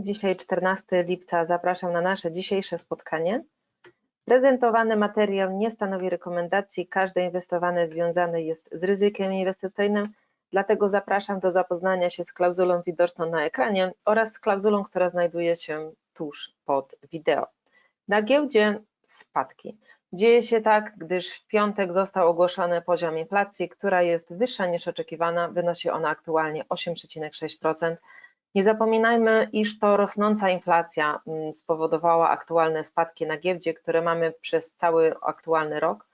Dzisiaj 14 lipca zapraszam na nasze dzisiejsze spotkanie. Prezentowany materiał nie stanowi rekomendacji, każde inwestowanie związane jest z ryzykiem inwestycyjnym, dlatego zapraszam do zapoznania się z klauzulą widoczną na ekranie oraz z klauzulą, która znajduje się tuż pod wideo. Na giełdzie spadki. Dzieje się tak, gdyż w piątek został ogłoszony poziom inflacji, która jest wyższa niż oczekiwana, wynosi ona aktualnie 8,6%. Nie zapominajmy, iż to rosnąca inflacja mm, spowodowała aktualne spadki na giełdzie, które mamy przez cały aktualny rok.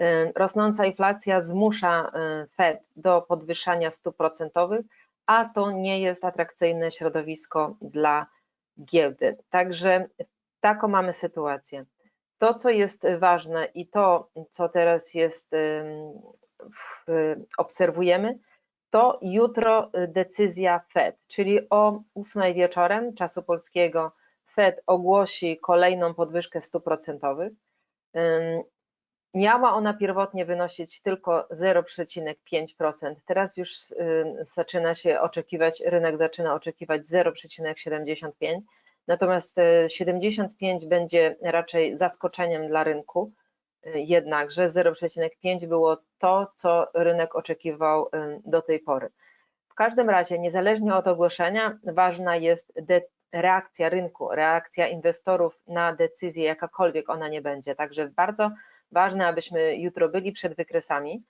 Y, rosnąca inflacja zmusza y, Fed do podwyższania stóp procentowych, a to nie jest atrakcyjne środowisko dla giełdy. Także taką mamy sytuację. To, co jest ważne i to, co teraz jest, obserwujemy, to jutro decyzja Fed, czyli o 8 wieczorem czasu polskiego Fed ogłosi kolejną podwyżkę stóp procentowych. Miała ona pierwotnie wynosić tylko 0,5%. Teraz już zaczyna się oczekiwać, rynek zaczyna oczekiwać 0,75%. Natomiast 75 będzie raczej zaskoczeniem dla rynku, jednakże 0,5 było to, co rynek oczekiwał do tej pory. W każdym razie, niezależnie od ogłoszenia, ważna jest reakcja rynku, reakcja inwestorów na decyzję, jakakolwiek ona nie będzie. Także bardzo ważne, abyśmy jutro byli przed wykresami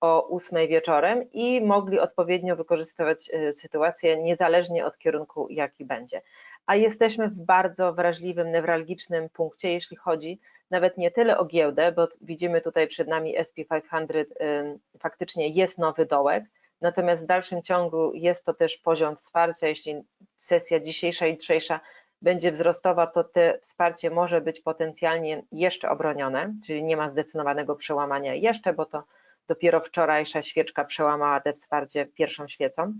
o 8 wieczorem i mogli odpowiednio wykorzystywać sytuację niezależnie od kierunku, jaki będzie a jesteśmy w bardzo wrażliwym, newralgicznym punkcie, jeśli chodzi nawet nie tyle o giełdę, bo widzimy tutaj przed nami SP500, faktycznie jest nowy dołek, natomiast w dalszym ciągu jest to też poziom wsparcia, jeśli sesja dzisiejsza i jutrzejsza będzie wzrostowa, to to wsparcie może być potencjalnie jeszcze obronione, czyli nie ma zdecydowanego przełamania jeszcze, bo to dopiero wczorajsza świeczka przełamała te wsparcie pierwszą świecą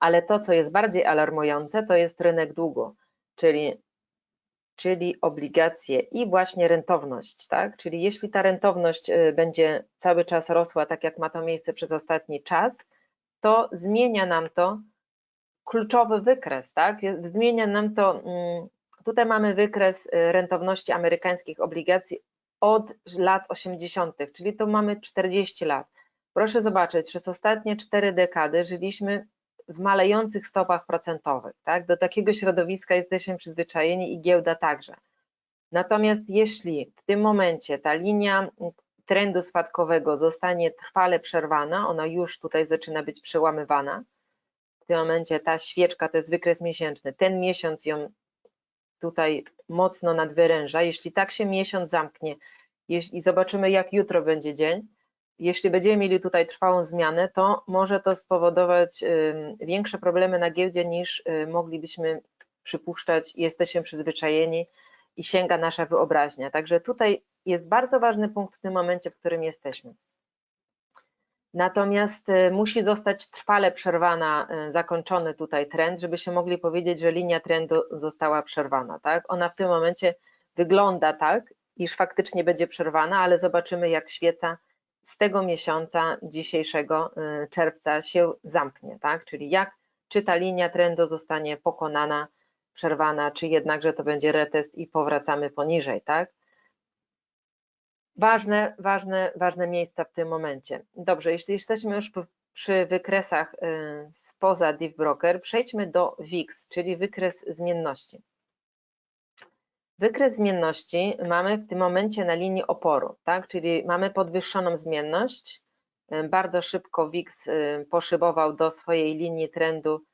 ale to, co jest bardziej alarmujące, to jest rynek długu, czyli, czyli obligacje i właśnie rentowność, tak? Czyli jeśli ta rentowność y, będzie cały czas rosła, tak jak ma to miejsce przez ostatni czas, to zmienia nam to kluczowy wykres, tak? Zmienia nam to, mm, tutaj mamy wykres y, rentowności amerykańskich obligacji od lat 80., czyli to mamy 40 lat. Proszę zobaczyć, przez ostatnie cztery dekady żyliśmy w malejących stopach procentowych. Tak? Do takiego środowiska jesteśmy przyzwyczajeni i giełda także. Natomiast jeśli w tym momencie ta linia trendu spadkowego zostanie trwale przerwana, ona już tutaj zaczyna być przełamywana, w tym momencie ta świeczka to jest wykres miesięczny, ten miesiąc ją tutaj mocno nadwyręża, jeśli tak się miesiąc zamknie jeśli zobaczymy jak jutro będzie dzień, jeśli będziemy mieli tutaj trwałą zmianę, to może to spowodować większe problemy na giełdzie niż y, moglibyśmy przypuszczać, jesteśmy przyzwyczajeni i sięga nasza wyobraźnia. Także tutaj jest bardzo ważny punkt w tym momencie, w którym jesteśmy. Natomiast y, musi zostać trwale przerwana, y, zakończony tutaj trend, żebyśmy mogli powiedzieć, że linia trendu została przerwana. Tak? Ona w tym momencie wygląda tak, iż faktycznie będzie przerwana, ale zobaczymy jak świeca z tego miesiąca dzisiejszego y, czerwca się zamknie, tak? Czyli jak, czy ta linia trendu zostanie pokonana, przerwana, czy jednakże to będzie retest i powracamy poniżej, tak? Ważne, ważne, ważne miejsca w tym momencie. Dobrze, jeśli jesteśmy już przy wykresach y, spoza Div Broker, przejdźmy do WIX, czyli wykres zmienności. Wykres zmienności mamy w tym momencie na linii oporu, tak? czyli mamy podwyższoną zmienność. Bardzo szybko WIX y, poszybował do swojej linii trendu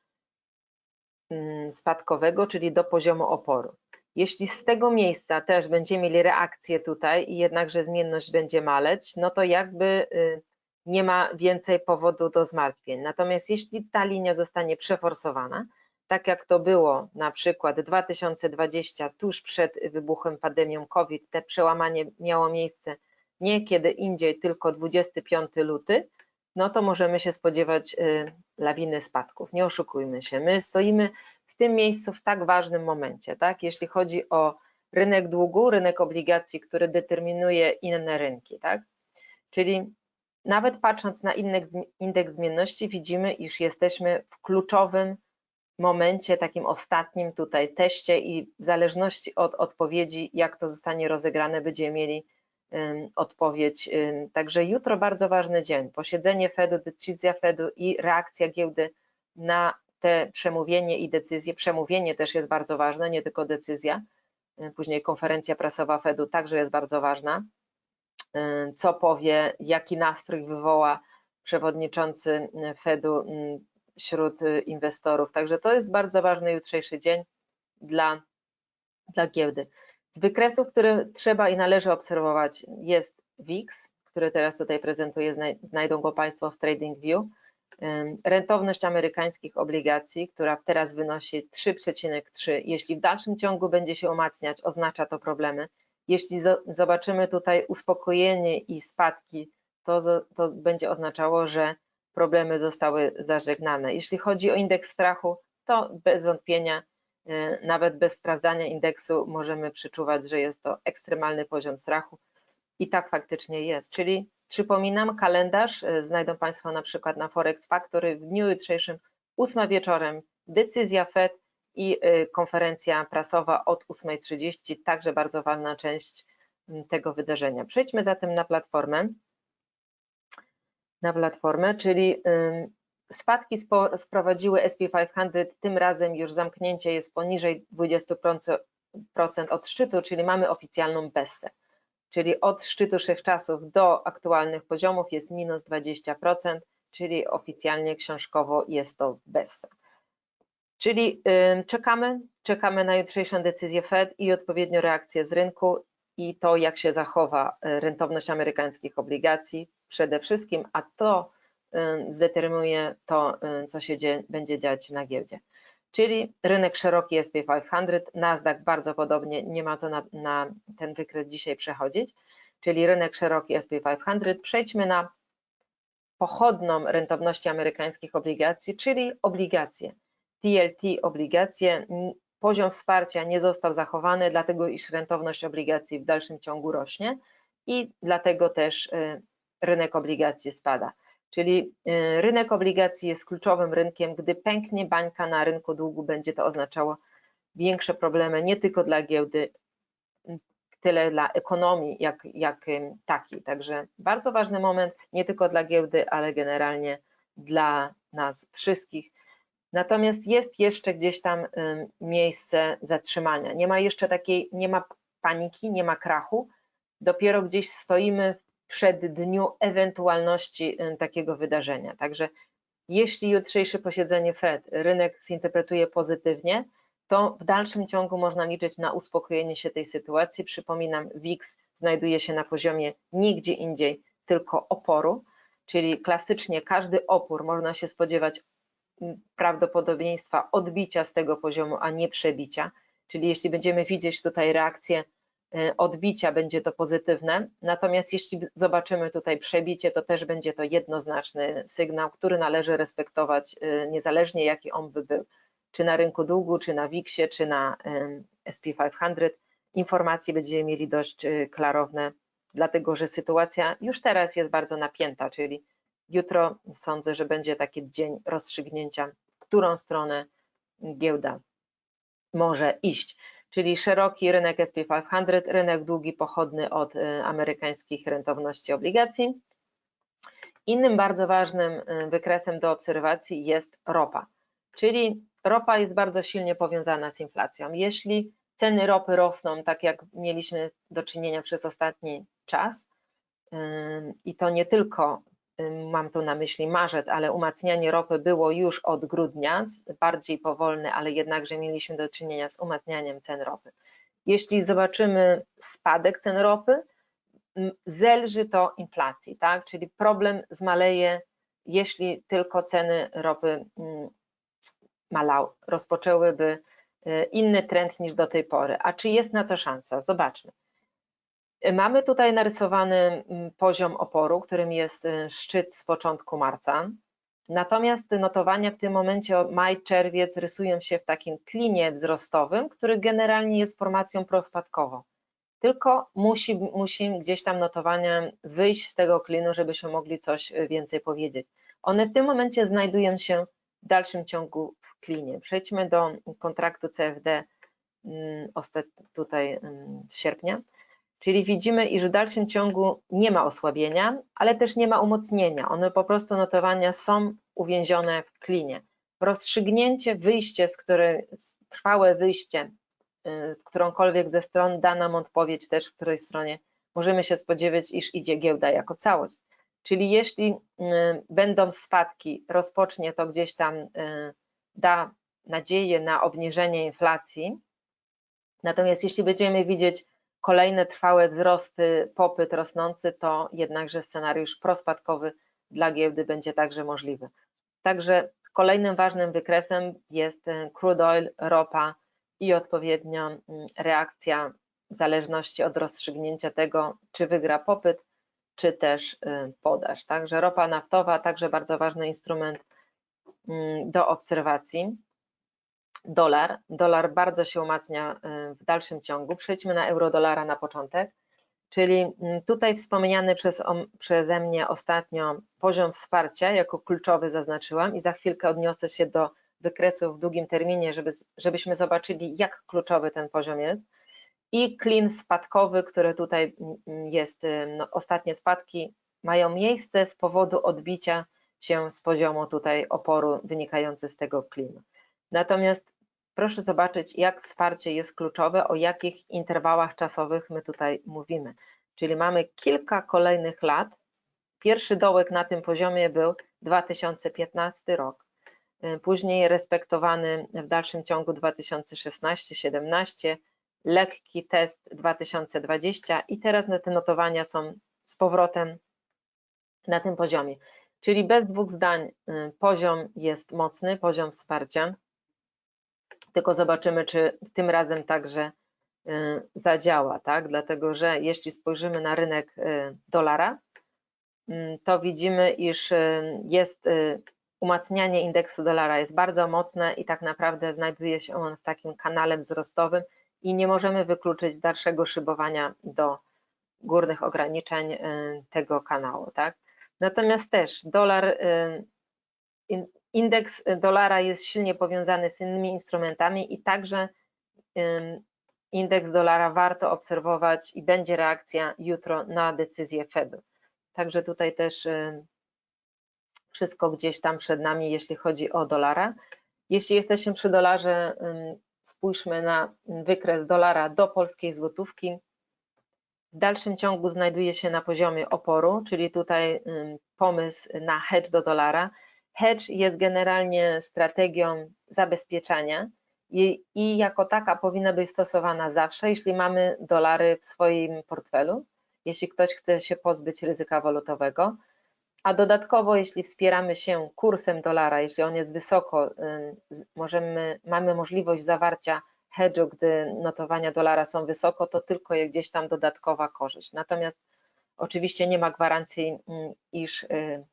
mm, spadkowego, czyli do poziomu oporu. Jeśli z tego miejsca też będziemy mieli reakcję tutaj i jednakże zmienność będzie maleć, no to jakby y, nie ma więcej powodu do zmartwień. Natomiast jeśli ta linia zostanie przeforsowana, tak jak to było na przykład 2020, tuż przed wybuchem pandemią COVID, te przełamanie miało miejsce nie kiedy indziej, tylko 25 luty, no to możemy się spodziewać y, lawiny spadków. Nie oszukujmy się, my stoimy w tym miejscu w tak ważnym momencie, tak? Jeśli chodzi o rynek długu, rynek obligacji, który determinuje inne rynki, tak? Czyli nawet patrząc na indeks, indeks zmienności, widzimy, iż jesteśmy w kluczowym momencie, takim ostatnim tutaj teście i w zależności od odpowiedzi, jak to zostanie rozegrane, będziemy mieli odpowiedź. Także jutro bardzo ważny dzień. Posiedzenie Fedu, decyzja Fedu i reakcja giełdy na te przemówienie i decyzje. Przemówienie też jest bardzo ważne, nie tylko decyzja. Później konferencja prasowa Fedu także jest bardzo ważna. Co powie, jaki nastrój wywoła przewodniczący Fedu wśród inwestorów. Także to jest bardzo ważny jutrzejszy dzień dla, dla giełdy. Z wykresów, które trzeba i należy obserwować jest WIX, który teraz tutaj prezentuję, znajdą go Państwo w TradingView. Rentowność amerykańskich obligacji, która teraz wynosi 3,3. Jeśli w dalszym ciągu będzie się umacniać, oznacza to problemy. Jeśli zobaczymy tutaj uspokojenie i spadki, to, to będzie oznaczało, że problemy zostały zażegnane. Jeśli chodzi o indeks strachu, to bez wątpienia E, nawet bez sprawdzania indeksu możemy przeczuwać, że jest to ekstremalny poziom strachu i tak faktycznie jest. Czyli przypominam, kalendarz e, znajdą Państwo na przykład na Forex Factory w dniu jutrzejszym, 8 wieczorem, decyzja Fed i e, konferencja prasowa od 8.30, także bardzo ważna część tego wydarzenia. Przejdźmy zatem na platformę. Na platformę, czyli Spadki sprowadziły SP500, tym razem już zamknięcie jest poniżej 20% od szczytu, czyli mamy oficjalną bessę. Czyli od szczytu wszechczasów do aktualnych poziomów jest minus 20%, czyli oficjalnie książkowo jest to bessa. Czyli czekamy, czekamy na jutrzejszą decyzję Fed i odpowiednią reakcję z rynku i to, jak się zachowa y, rentowność amerykańskich obligacji przede wszystkim, a to zdeterminuje to, co się dzieje, będzie dziać na giełdzie. Czyli rynek szeroki SP500, Nasdaq bardzo podobnie, nie ma co na, na ten wykres dzisiaj przechodzić, czyli rynek szeroki SP500. Przejdźmy na pochodną rentowności amerykańskich obligacji, czyli obligacje. TLT obligacje, poziom wsparcia nie został zachowany, dlatego iż rentowność obligacji w dalszym ciągu rośnie i dlatego też y, rynek obligacji spada. Czyli y, rynek obligacji jest kluczowym rynkiem. Gdy pęknie bańka na rynku długu, będzie to oznaczało większe problemy nie tylko dla giełdy, tyle dla ekonomii, jak, jak takiej. Także bardzo ważny moment nie tylko dla giełdy, ale generalnie dla nas wszystkich. Natomiast jest jeszcze gdzieś tam miejsce zatrzymania. Nie ma jeszcze takiej, nie ma paniki, nie ma krachu. Dopiero gdzieś stoimy przed dniu ewentualności takiego wydarzenia. Także jeśli jutrzejsze posiedzenie Fed rynek zinterpretuje pozytywnie, to w dalszym ciągu można liczyć na uspokojenie się tej sytuacji. Przypominam, WIX znajduje się na poziomie nigdzie indziej, tylko oporu, czyli klasycznie każdy opór można się spodziewać prawdopodobieństwa odbicia z tego poziomu, a nie przebicia. Czyli jeśli będziemy widzieć tutaj reakcję E, odbicia będzie to pozytywne, natomiast jeśli zobaczymy tutaj przebicie, to też będzie to jednoznaczny sygnał, który należy respektować e, niezależnie jaki on by był, czy na rynku długu, czy na WIX-ie, czy na SP500. Informacje będziemy mieli dość e, klarowne, dlatego że sytuacja już teraz jest bardzo napięta, czyli jutro sądzę, że będzie taki dzień rozstrzygnięcia, w którą stronę giełda może iść czyli szeroki rynek SP500, rynek długi pochodny od y, amerykańskich rentowności obligacji. Innym bardzo ważnym y, wykresem do obserwacji jest ropa, czyli ropa jest bardzo silnie powiązana z inflacją. Jeśli ceny ropy rosną, tak jak mieliśmy do czynienia przez ostatni czas, y, i to nie tylko mam tu na myśli marzec, ale umacnianie ropy było już od grudnia, bardziej powolne, ale jednakże mieliśmy do czynienia z umacnianiem cen ropy. Jeśli zobaczymy spadek cen ropy, zelży to inflacji, tak? czyli problem zmaleje, jeśli tylko ceny ropy malał, rozpoczęłyby y, inny trend niż do tej pory. A czy jest na to szansa? Zobaczmy. Mamy tutaj narysowany mm, poziom oporu, którym jest y, szczyt z początku marca. Natomiast notowania w tym momencie maj, czerwiec rysują się w takim klinie wzrostowym, który generalnie jest formacją prospadkową. Tylko musi, musi gdzieś tam notowania wyjść z tego klinu, żebyśmy mogli coś y, więcej powiedzieć. One w tym momencie znajdują się w dalszym ciągu w klinie. Przejdźmy do kontraktu CFD mm, tutaj mm, z sierpnia. Czyli widzimy, iż w dalszym ciągu nie ma osłabienia, ale też nie ma umocnienia. One po prostu notowania są uwięzione w klinie. Rozstrzygnięcie, wyjście, z której trwałe wyjście, y, którąkolwiek ze stron da nam odpowiedź też, w której stronie możemy się spodziewać, iż idzie giełda jako całość. Czyli jeśli y, będą spadki, rozpocznie to gdzieś tam, y, da nadzieję na obniżenie inflacji. Natomiast jeśli będziemy widzieć kolejne trwałe wzrosty, popyt rosnący, to jednakże scenariusz prospadkowy dla giełdy będzie także możliwy. Także kolejnym ważnym wykresem jest e, crude oil, ropa i odpowiednia reakcja w zależności od rozstrzygnięcia tego, czy wygra popyt, czy też e, podaż. Także ropa naftowa, także bardzo ważny instrument do obserwacji dolar. Dolar bardzo się umacnia y, w dalszym ciągu. Przejdźmy na euro-dolara na początek. Czyli mm, tutaj wspomniany przez, przeze mnie ostatnio poziom wsparcia jako kluczowy zaznaczyłam i za chwilkę odniosę się do wykresów w długim terminie, żeby, żebyśmy zobaczyli, jak kluczowy ten poziom jest. I klin spadkowy, który tutaj mm, mm, jest, no, ostatnie spadki mają miejsce z powodu odbicia się z poziomu tutaj oporu wynikający z tego klinu. Natomiast Proszę zobaczyć, jak wsparcie jest kluczowe, o jakich interwałach czasowych my tutaj mówimy. Czyli mamy kilka kolejnych lat. Pierwszy dołek na tym poziomie był 2015 rok, y, później respektowany w dalszym ciągu 2016-17, lekki test 2020 i teraz te notowania są z powrotem na tym poziomie. Czyli bez dwóch zdań y, poziom jest mocny, poziom wsparcia tylko zobaczymy, czy tym razem także y, zadziała, tak? Dlatego, że jeśli spojrzymy na rynek y, dolara, mm, to widzimy, iż y, jest umacnianie indeksu dolara jest bardzo mocne i tak naprawdę znajduje się on w takim kanale wzrostowym i nie możemy wykluczyć dalszego szybowania do górnych ograniczeń tego kanału, tak? Natomiast też dolar Indeks dolara jest silnie powiązany z innymi instrumentami i także indeks dolara warto obserwować i będzie reakcja jutro na decyzję Fedu. Także tutaj też wszystko gdzieś tam przed nami, jeśli chodzi o dolara. Jeśli jesteśmy przy dolarze, spójrzmy na wykres dolara do polskiej złotówki. W dalszym ciągu znajduje się na poziomie oporu, czyli tutaj pomysł na hedge do dolara hedge jest generalnie strategią zabezpieczania i, i jako taka powinna być stosowana zawsze, jeśli mamy dolary w swoim portfelu, jeśli ktoś chce się pozbyć ryzyka walutowego, a dodatkowo jeśli wspieramy się kursem dolara, jeśli on jest wysoko, możemy, mamy możliwość zawarcia hedge'u, gdy notowania dolara są wysoko, to tylko jest gdzieś tam dodatkowa korzyść. Natomiast oczywiście nie ma gwarancji, iż y,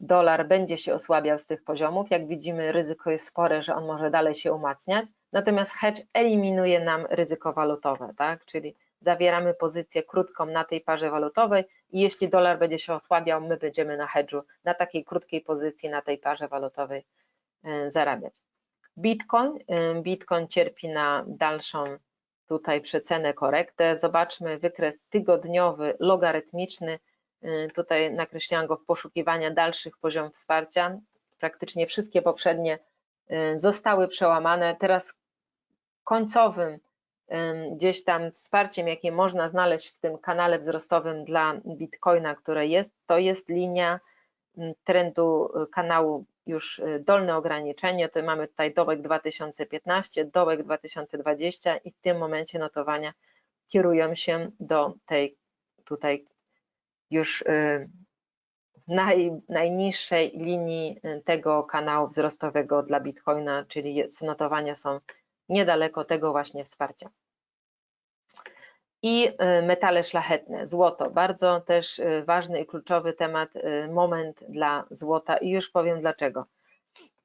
dolar będzie się osłabiał z tych poziomów. Jak widzimy, ryzyko jest spore, że on może dalej się umacniać, natomiast hedge eliminuje nam ryzyko walutowe, tak? czyli zawieramy pozycję krótką na tej parze walutowej i jeśli dolar będzie się osłabiał, my będziemy na hedżu, na takiej krótkiej pozycji na tej parze walutowej e, zarabiać. Bitcoin, e, Bitcoin cierpi na dalszą tutaj przecenę, korektę. Zobaczmy wykres tygodniowy, logarytmiczny, tutaj nakreśliłam go w poszukiwania dalszych poziomów wsparcia. Praktycznie wszystkie poprzednie y, zostały przełamane. Teraz końcowym y, gdzieś tam wsparciem, jakie można znaleźć w tym kanale wzrostowym dla Bitcoina, które jest, to jest linia trendu kanału już dolne ograniczenie, to mamy tutaj dołek 2015, dołek 2020 i w tym momencie notowania kierują się do tej tutaj już y, naj, najniższej linii y, tego kanału wzrostowego dla Bitcoina, czyli notowania są niedaleko tego właśnie wsparcia. I y, metale szlachetne, złoto, bardzo też ważny i kluczowy temat, moment dla złota i już powiem dlaczego.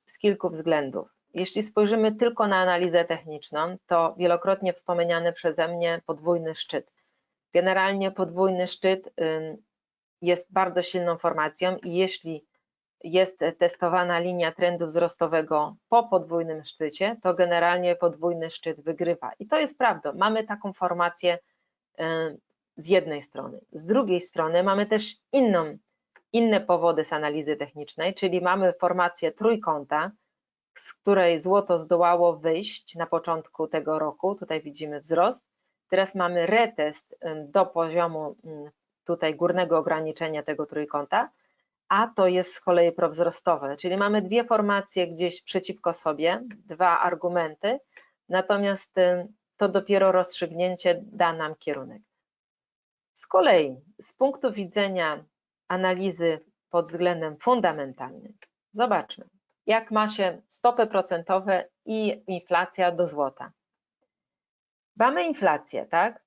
Z kilku względów. Jeśli spojrzymy tylko na analizę techniczną, to wielokrotnie wspomniany przeze mnie podwójny szczyt. Generalnie podwójny szczyt jest bardzo silną formacją i jeśli jest testowana linia trendu wzrostowego po podwójnym szczycie, to generalnie podwójny szczyt wygrywa. I to jest prawda. Mamy taką formację e, z jednej strony. Z drugiej strony mamy też inną, inne powody z analizy technicznej, czyli mamy formację trójkąta, z której złoto zdołało wyjść na początku tego roku. Tutaj widzimy wzrost. Teraz mamy retest do poziomu tutaj górnego ograniczenia tego trójkąta, a to jest z kolei prowzrostowe, czyli mamy dwie formacje gdzieś przeciwko sobie, dwa argumenty, natomiast to dopiero rozstrzygnięcie da nam kierunek. Z kolei z punktu widzenia analizy pod względem fundamentalnym, zobaczmy, jak ma się stopy procentowe i inflacja do złota. Mamy inflację, tak?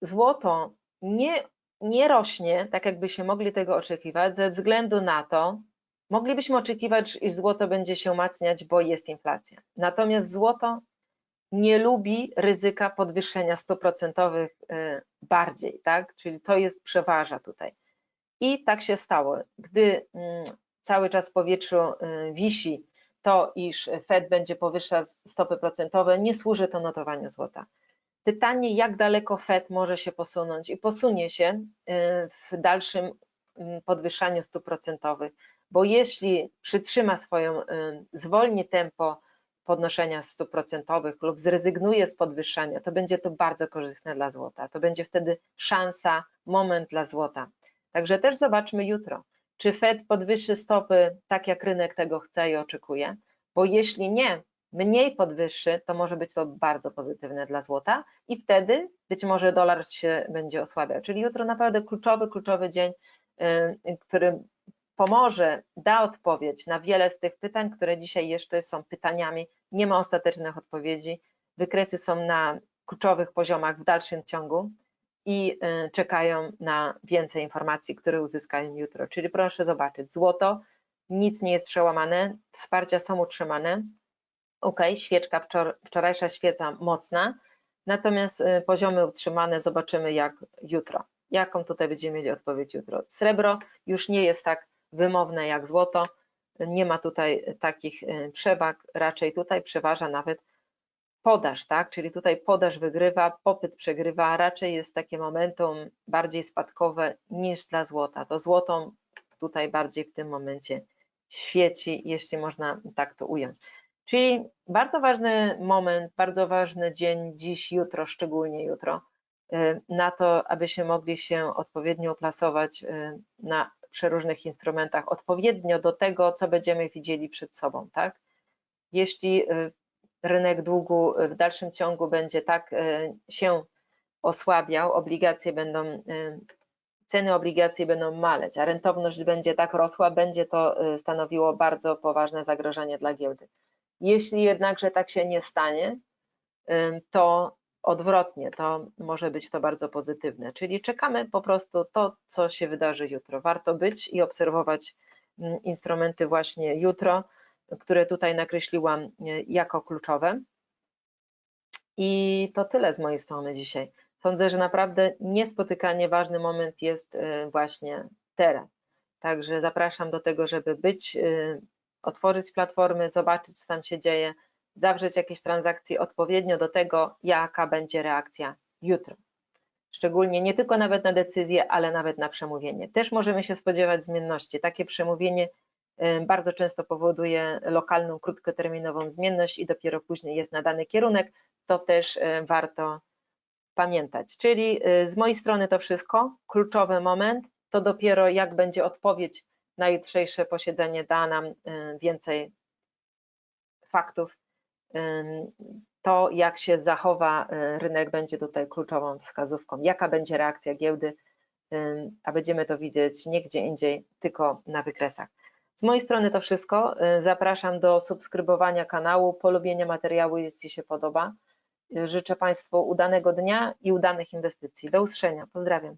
Złoto nie, nie rośnie, tak jakby się mogli tego oczekiwać, ze względu na to, moglibyśmy oczekiwać, iż złoto będzie się umacniać, bo jest inflacja. Natomiast złoto nie lubi ryzyka podwyższenia stóp procentowych y, bardziej, tak? Czyli to jest przeważa tutaj. I tak się stało. Gdy mm, cały czas w powietrzu y, wisi to, iż Fed będzie powyższał stopy procentowe, nie służy to notowaniu złota. Pytanie, jak daleko Fed może się posunąć i posunie się y, w dalszym y, podwyższaniu stóp procentowych, bo jeśli przytrzyma swoją, zwolni tempo podnoszenia stóp procentowych lub zrezygnuje z podwyższania, to będzie to bardzo korzystne dla złota. To będzie wtedy szansa, moment dla złota. Także też zobaczmy jutro. Czy Fed podwyższy stopy tak, jak rynek tego chce i oczekuje? Bo jeśli nie, mniej podwyższy, to może być to bardzo pozytywne dla złota i wtedy być może dolar się będzie osłabiał. Czyli jutro naprawdę kluczowy, kluczowy dzień, y, który pomoże, da odpowiedź na wiele z tych pytań, które dzisiaj jeszcze są pytaniami. Nie ma ostatecznych odpowiedzi. Wykresy są na kluczowych poziomach w dalszym ciągu i y, czekają na więcej informacji, które uzyskają jutro. Czyli proszę zobaczyć, złoto, nic nie jest przełamane, wsparcia są utrzymane. Ok, świeczka, wczor wczorajsza świeca mocna, natomiast y, poziomy utrzymane zobaczymy jak jutro. Jaką tutaj będziemy mieli odpowiedź jutro? Srebro już nie jest tak wymowne jak złoto, nie ma tutaj takich y, przewag, raczej tutaj przeważa nawet podaż, tak? Czyli tutaj podaż wygrywa, popyt przegrywa, raczej jest takie momentum bardziej spadkowe niż dla złota. To złoto tutaj bardziej w tym momencie świeci, jeśli można tak to ująć. Czyli bardzo ważny moment, bardzo ważny dzień dziś, jutro, szczególnie jutro, y, na to, abyśmy mogli się odpowiednio plasować y, na przeróżnych instrumentach, odpowiednio do tego, co będziemy widzieli przed sobą, tak? Jeśli y, rynek długu w dalszym ciągu będzie tak się osłabiał, obligacje będą, ceny obligacji będą maleć, a rentowność będzie tak rosła, będzie to stanowiło bardzo poważne zagrożenie dla giełdy. Jeśli jednakże tak się nie stanie, to odwrotnie, to może być to bardzo pozytywne, czyli czekamy po prostu to, co się wydarzy jutro. Warto być i obserwować instrumenty właśnie jutro, które tutaj nakreśliłam e, jako kluczowe. I to tyle z mojej strony dzisiaj. Sądzę, że naprawdę niespotykanie ważny moment jest e, właśnie teraz. Także zapraszam do tego, żeby być, e, otworzyć platformy, zobaczyć, co tam się dzieje, zawrzeć jakieś transakcje odpowiednio do tego, jaka będzie reakcja jutro. Szczególnie nie tylko nawet na decyzję, ale nawet na przemówienie. Też możemy się spodziewać zmienności. Takie przemówienie bardzo często powoduje lokalną, krótkoterminową zmienność i dopiero później jest nadany kierunek, to też warto pamiętać. Czyli z mojej strony to wszystko. Kluczowy moment to dopiero jak będzie odpowiedź na jutrzejsze posiedzenie da nam więcej faktów. To jak się zachowa rynek będzie tutaj kluczową wskazówką. Jaka będzie reakcja giełdy, a będziemy to widzieć nie gdzie indziej, tylko na wykresach. Z mojej strony to wszystko. Y, zapraszam do subskrybowania kanału, polubienia materiału, jeśli się podoba. Y, życzę Państwu udanego dnia i udanych inwestycji. Do usłyszenia. Pozdrawiam.